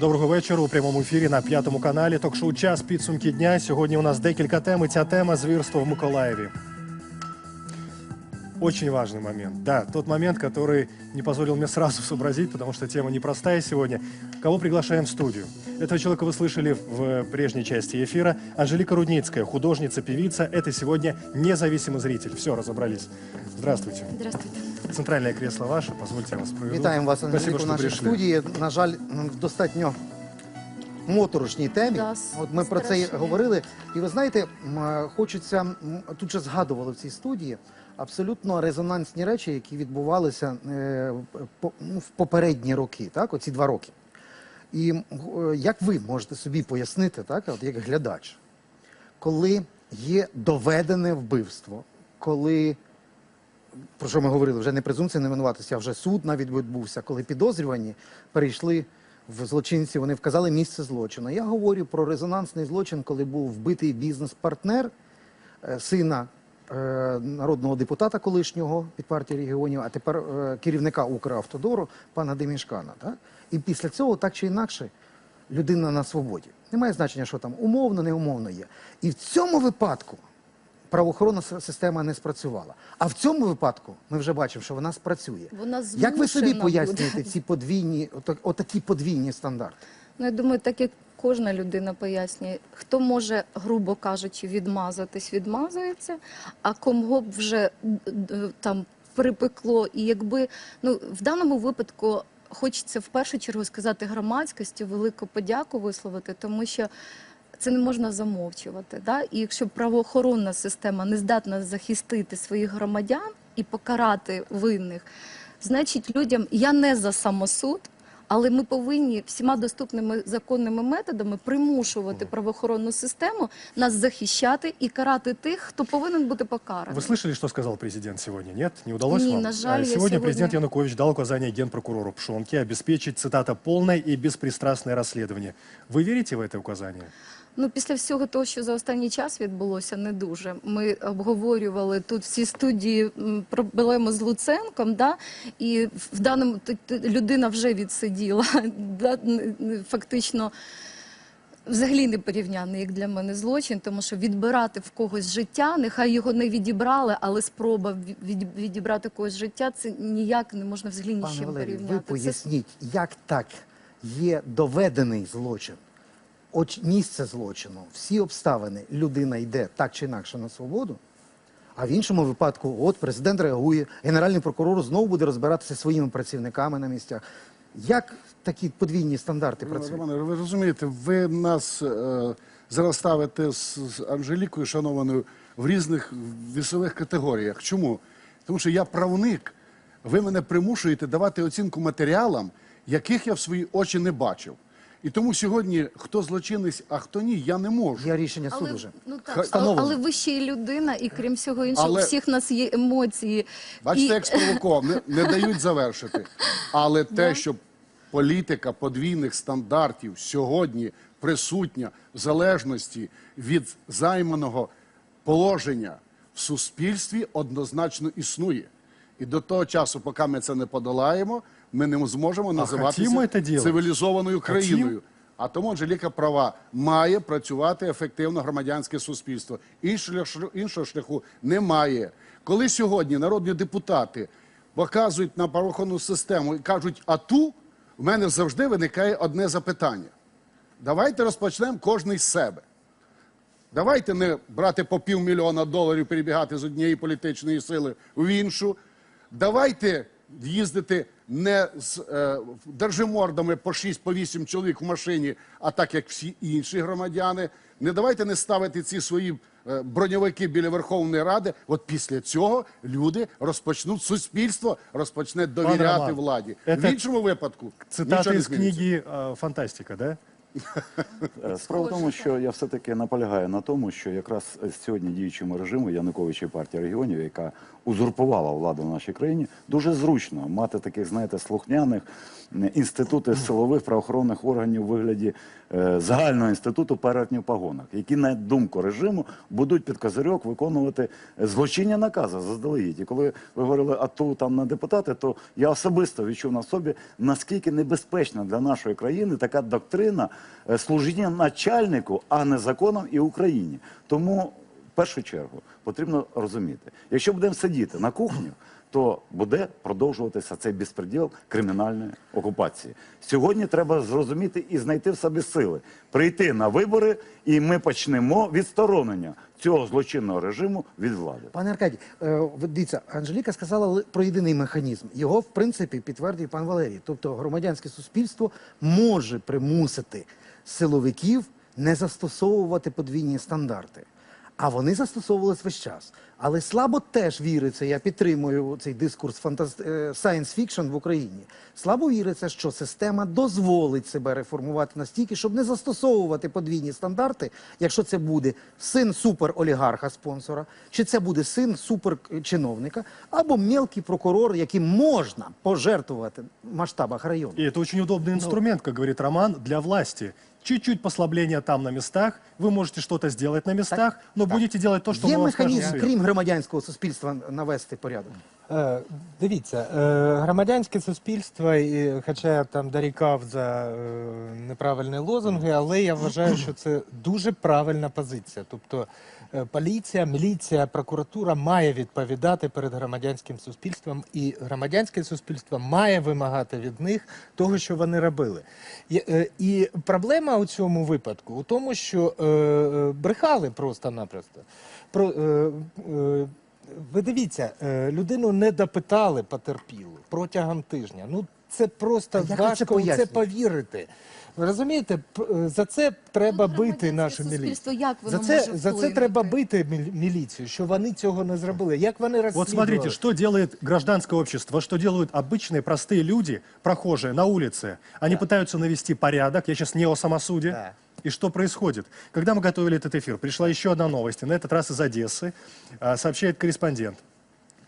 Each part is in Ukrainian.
Доброго вечора у прямому ефірі на п'ятому каналі. Ток-шоу час підсумки дня. Сьогодні у нас декілька тем. І ця тема звірство в Миколаєві. Очень важный момент. Да, тот момент, который не позволил мне сразу сообразить, потому что тема непростая сегодня. Кого приглашаем в студию? Этого человека вы слышали в прежней части эфира. Анжелика Рудницкая, художница, певица. Это сегодня независимый зритель. Все, разобрались. Здравствуйте. Здравствуйте. Центральное кресло ваше. Позвольте я вас проведу. Вітаємо вас, Спасибо, Анжеліко, в что нашій пришли. студії. На жаль, м, в достатньо моторошній темі. Да, От ми про це і страшно. говорили. І ви знаєте, м, е, хочеться м, тут же згадували в цій студії абсолютно резонансні речі, які відбувалися е, по- ну, в попередні роки, так, оці два роки. І е, як ви можете собі пояснити, так, от як глядач, коли є доведене вбивство, коли про що ми говорили, вже не презумпція невинуватості, а вже суд навіть відбувся, коли підозрювані перейшли в злочинці, вони вказали місце злочину. Я говорю про резонансний злочин, коли був вбитий бізнес-партнер е, сина народного депутата колишнього від партії регіонів, а тепер е, керівника Укравтодору, пана Демішкана. Так? І після цього, так чи інакше, людина на свободі. Немає значення, що там умовно, неумовно є. І в цьому випадку правоохоронна система не спрацювала. А в цьому випадку ми вже бачимо, що вона спрацює. Вона Як ви собі пояснюєте ці подвійні, отакі подвійні стандарти? Ну, я думаю, так як кожна людина пояснює, хто може, грубо кажучи, відмазатись, відмазується, а кому б вже д- там припекло. І якби ну в даному випадку хочеться в першу чергу сказати громадськості велику подяку висловити, тому що. Це не можна замовчувати. Да? І якщо правоохоронна система не здатна захистити своїх громадян і покарати винних, значить людям я не за самосуд, але ми повинні всіма доступними законними методами примушувати правоохоронну систему нас захищати і карати тих, хто повинен бути покараний. Вы слышали, что сказал президент сегодня? Нет? Не удалось Не, вам? на жаль, А я сегодня сегодня- президент Янукович дал указание генпрокурору Пшонке обеспечить, цитата, полное и беспристрастное расследование. Вы верите в это указание? Ну, після всього того, що за останній час відбулося, не дуже. Ми обговорювали тут всі студії м, проблему з Луценком, да? і в даному людина вже відсиділа. Да? Фактично. Взагалі не порівняний, як для мене злочин, тому що відбирати в когось життя, нехай його не відібрали, але спроба від- від- відібрати когось життя, це ніяк не можна взагалі ні з Пане Валерій, порівняти. ви Це поясніть, як так є доведений злочин, оч, місце злочину, всі обставини, людина йде так чи інакше на свободу, а в іншому випадку, от президент реагує, генеральний прокурор знову буде розбиратися зі своїми працівниками на місцях. Як такі подвійні стандарти працюють? Романе, ви розумієте, ви нас е, зараз ставите з, з Анжелікою, шанованою, в різних вісових категоріях. Чому? Тому що я правник, ви мене примушуєте давати оцінку матеріалам, яких я в свої очі не бачив. І тому сьогодні хто злочинець, а хто ні, я не можу. Є рішення суду вже. ну, так, але, встановлено. але ви ще й людина, і крім всього іншого, Але- у всіх нас є емоції. Бачите, і... як спровокував, не, не дають завершити. Але те, що політика подвійних стандартів сьогодні присутня в залежності від займаного положення в суспільстві, однозначно існує. І до того часу, поки ми це не подолаємо, ми не зможемо називатися цивілізованою країною. А тому Анжеліка права має працювати ефективно громадянське суспільство. Іншого шляху, немає. Коли сьогодні народні депутати показують на правоохоронну систему і кажуть АТУ, в мене завжди виникає одне запитання. Давайте розпочнемо кожний з себе. Давайте не брати по півмільйона доларів, перебігати з однієї політичної сили в іншу. Давайте їздити не з е, держимордами по 6 по 8 чоловік в машині, а так як всі інші громадяни. Не давайте не ставити ці свої е, броньовики біля Верховної Ради. От після цього люди розпочнуть суспільство, розпочне довіряти Роман, владі. В іншому випадку Цитата нічого не из зміниться. книги э, «Фантастика», да? Е, Справа в тому, що я все-таки наполягаю на тому, що якраз сьогодні діючому режиму Януковича партії регіонів, яка узурпувала владу в нашій країні, дуже зручно мати таких, знаєте, слухняних е, інститутів силових правоохоронних органів у вигляді е, загального інституту перетнів погонах, які на думку режиму будуть під козирьок виконувати злочинні накази заздалегідь. І коли ви говорили АТУ там на депутати, то я особисто відчув на собі, наскільки небезпечна для нашої країни така доктрина е, служіння начальнику, а не законам і Україні. Тому в першу чергу потрібно розуміти, якщо будемо сидіти на кухні, то буде продовжуватися цей безпреділ кримінальної окупації. Сьогодні треба зрозуміти і знайти в собі сили, прийти на вибори, і ми почнемо відсторонення цього злочинного режиму від влади. Пане Аркадій, е, дивіться, Анжеліка сказала про єдиний механізм. Його, в принципі, підтвердив пан Валерій. Тобто громадянське суспільство може примусити силовиків не застосовувати подвійні стандарти. А вони застосовувались весь час. Але слабо теж віриться, я підтримую цей дискурс е, science fiction в Україні. Слабо віриться, що система дозволить себе реформувати настільки, щоб не застосовувати подвійні стандарти, якщо це буде син суперолігарха спонсора, чи це буде син суперчиновника, або мелкий прокурор, яким можна пожертвувати в масштабах району. И это очень удобный инструмент, как говорит Роман, для власти. Чуть-чуть послабления там на местах, вы можете что-то сделать на местах, но будете делать то, що Є мы вам скажем механізм, крім громадянського суспільства, навести порядок. Е, Дивіться, е, громадянське суспільство, і, хоча я там дорікав за е, неправильні лозунги, але я вважаю, що це дуже правильна позиція. Тобто поліція, міліція, прокуратура має відповідати перед громадянським суспільством, і громадянське суспільство має вимагати від них того, що вони робили. І, е, і проблема у цьому випадку у тому, що е, е, брехали просто-напросто. Про, е, е, ви дивіться, е, людину не допитали потерпілу протягом тижня. Ну це просто А важко це повірити. Ви розумієте, П- е, за це треба Ну, бити громадянське нашу суспільство, міліцію. як воно За це, може за це вплинути? треба бити міль- міліцію, що вони цього не зробили. Як вони Вот розслідували? смотрите, что делает гражданское общество, что делают обычные простые люди, прохожие на улице. Они пытаются навести порядок, я сейчас не о самосуде. Да. И что происходит? Когда мы готовили этот эфир, пришла еще одна новость, и на этот раз из Одессы, а, сообщает корреспондент.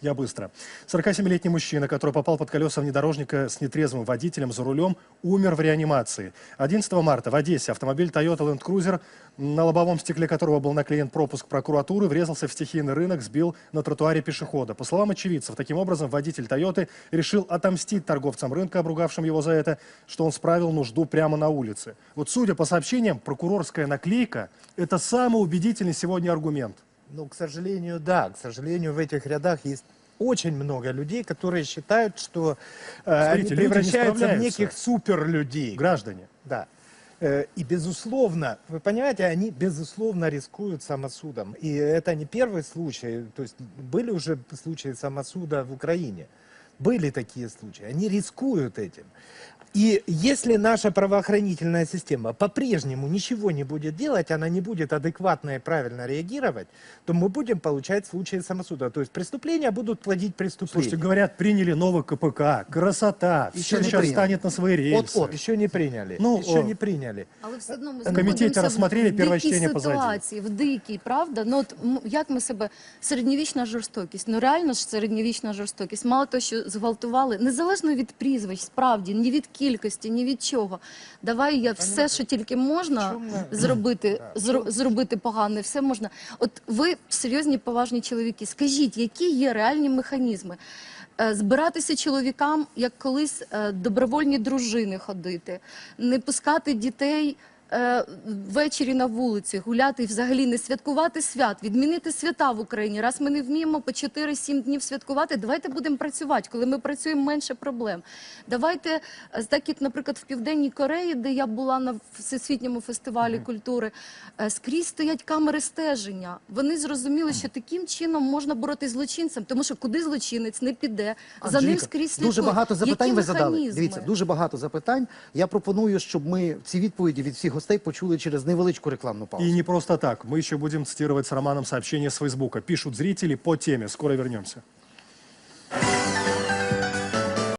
Я быстро. 47-летний мужчина, который попал под колеса внедорожника с нетрезвым водителем за рулем, умер в реанимации. 11 марта в Одессе автомобиль Toyota Land Cruiser, на лобовом стекле которого был наклеен пропуск прокуратуры, врезался в стихийный рынок, сбил на тротуаре пешехода. По словам очевидцев, таким образом водитель Тойоты решил отомстить торговцам рынка, обругавшим его за это, что он справил нужду прямо на улице. Вот судя по сообщениям, прокурорская наклейка – это самый убедительный сегодня аргумент. Ну, к сожалению, да. К сожалению, в этих рядах есть очень много людей, которые считают, что э, Смотрите, они не превращаются в неких суперлюдей. Граждане. Да. Э, И, безусловно, вы понимаете, они, безусловно, рискуют самосудом. И это не первый случай. То есть были уже случаи самосуда в Украине. Были такие случаи. Они рискуют этим. И если наша правоохранительная система по-прежнему ничего не будет делать, она не будет адекватно и правильно реагировать, то мы будем получать случаи самосуда. То есть преступления будут плодить преступления. Слушайте, говорят, приняли новый КПК. Красота. Еще Все не сейчас приняли. станет на свои рельсы. Вот, еще не приняли. Ну, еще о. не приняли. Але все одно ми В комітеті знаходимося розсмотрели, в перше дикій чтення позаді. ситуації, в дикій, правда? Ну от м, як ми себе середньовічна жорстокість? Ну реально ж середньовічна жорстокість. Мало того, що зґвалтували, незалежно від прізвищ, справді, ні від кількості, ні від чого. Давай я все, що тільки можна зробити, зро- зробити погане, все можна. От ви серйозні поважні чоловіки, скажіть, які є реальні механізми? Е, Збиратися чоловікам, як колись е, добровольні дружини ходити, не пускати дітей е, ввечері на вулиці, гуляти і взагалі не святкувати свят, відмінити свята в Україні. Раз ми не вміємо по 4-7 днів святкувати, давайте будемо працювати. Коли ми працюємо, менше проблем. Давайте, е, так як, наприклад, в Південній Кореї, де я була на всесвітньому фестивалі культури, е, скрізь стоять камери стеження. Вони зрозуміли, що таким чином можна боротися з злочинцем, тому що куди злочинець не піде, за ним скрізь дуже багато запитань Які ви задали. Дивіться, дуже багато запитань. Я пропоную, щоб ми ці відповіді від всіх гостей почули через невеличку рекламну паузу. И не просто так. Мы еще будем цитировать с Романом сообщение с Фейсбука. Пишут зрители по теме. Скоро вернемся.